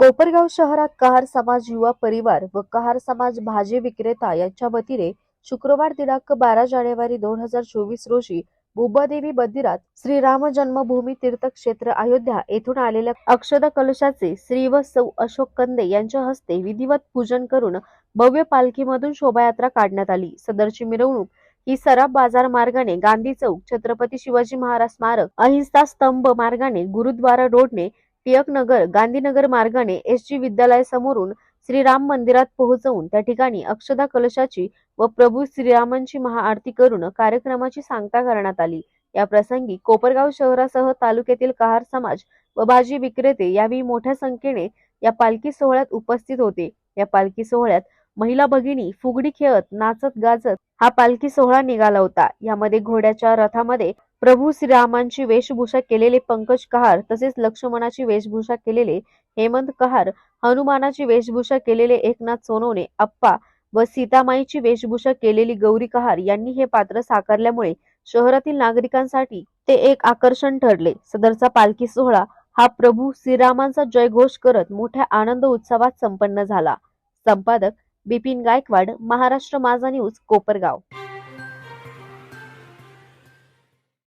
कोपरगाव शहरात कहार समाज युवा परिवार व कहार समाज भाजी विक्रेता यांच्या वतीने शुक्रवार दिनांक बारा जानेवारी दोन हजार चोवीस रोजी बुब्बादेवी मंदिरात श्रीराम जन्मभूमी तीर्थक्षेत्र अयोध्या येथून आलेल्या अक्षद कलशाचे श्री व सौ अशोक कंदे यांच्या हस्ते विधिवत पूजन करून भव्य पालखीमधून शोभायात्रा काढण्यात आली. सदरची मिरवणूक ही सराफ बाजार मार्गाने गांधी चौक छत्रपती शिवाजी महाराज स्मारक अहिंसा स्तंभ मार्गाने गुरुद्वारा रोडने टिळकनगर गांधीनगर मार्गाने एस जी विद्यालय समोरून श्रीराम मंदिरात पोहोचवून त्या ठिकाणी अक्षदा कलशाची व प्रभू श्रीरामांची महाआरती करून कार्यक्रमाची सांगता करण्यात आली. या प्रसंगी कोपरगाव शहरासह तालुक्यातील कहार समाज व भाजी विक्रेते यावेळी मोठ्या संख्येने या पालखी सोहळ्यात उपस्थित होते. या पालखी सोहळ्यात महिला भगिनी फुगडी खेळत नाचत गाजत हा पालखी सोहळा निघाला होता. यामध्ये घोड्याच्या रथामध्ये प्रभू श्रीरामांची वेशभूषा केलेले पंकज कहार तसेच लक्ष्मणाची वेशभूषा केलेले हेमंत कहार हनुमानाची वेशभूषा केलेले एकनाथ सोनवणे अप्पा व सीतामाईची वेशभूषा केलेली गौरी कहार यांनी हे पात्र साकारल्यामुळे शहरातील नागरिकांसाठी ते एक आकर्षण ठरले. सदरचा पालखी सोहळा हा प्रभू श्रीरामांचा जयघोष करत मोठ्या आनंद उत्सवात संपन्न झाला. संपादक बिपिन गायकवाड महाराष्ट्र माझा न्यूज कोपरगाव.